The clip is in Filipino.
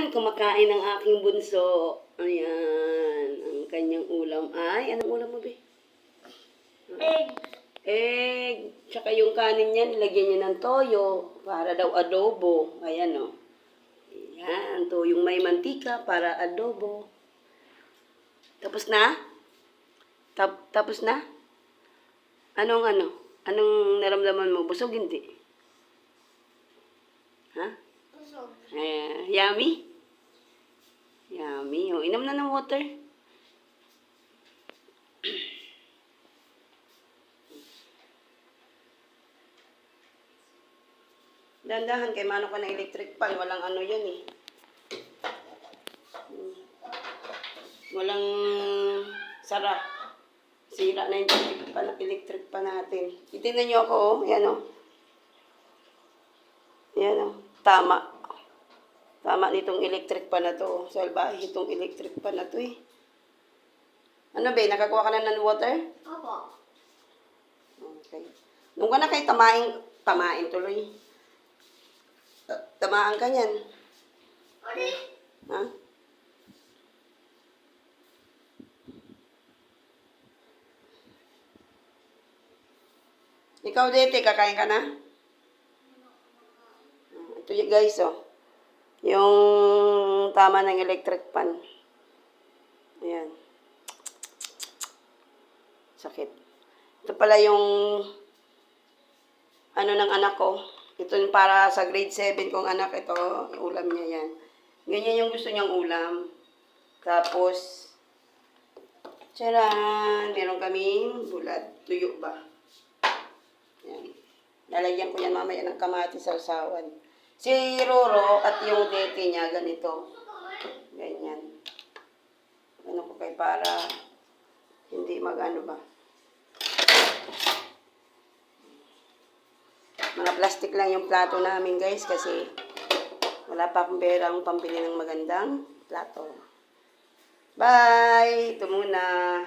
Ayan, kumakain ng aking bunso. Ayan, ang kanyang ulam ay, anong ulam mo, be? Egg. Egg, tsaka yung kanin niya, nilagyan niya ng toyo para daw adobo. Ayan, o. Ayan, toyong may mantika para adobo. Tapos na? Tap, tapos na? Anong ano? Anong naramdaman mo? Busog hindi? Ha? Busog. Eh, yummy? Yummy. O, inom na ng water. Dandahan kay mano ka ng electric pan. Walang ano yan eh. Walang sara. Sira na yung electric pan, electric pan natin. Itingnan niyo ako, oh. Yan, oh. Yan, oh. Tama. Tama nitong electric pan na to. Salbahe itong electric pan na to eh. Ano ba, nakakuha ka na ng water? Opo. Okay. Nung ka na kay tamain, tamain tuloy. Ta- Tamaan ka niyan. Ano? Ha? Ikaw, Dete, kakain ka na? Ito yung guys, oh. Yung tama ng electric pan. Ayan. Sakit. Ito pala yung ano ng anak ko. Ito yung para sa grade 7 kong anak. Ito, ulam niya yan. Ganyan yung gusto niyang ulam. Tapos, Charan! Meron kaming bulad. Tuyo ba? Yan. Lalagyan ko yan mamaya ng kamati sa usawan. Si Roro at yung dete niya, ganito. Ganyan. Ano ko kay para hindi magano ba. Mga plastic lang yung plato namin guys kasi wala pa akong perang pambili ng magandang plato. Bye! Ito muna.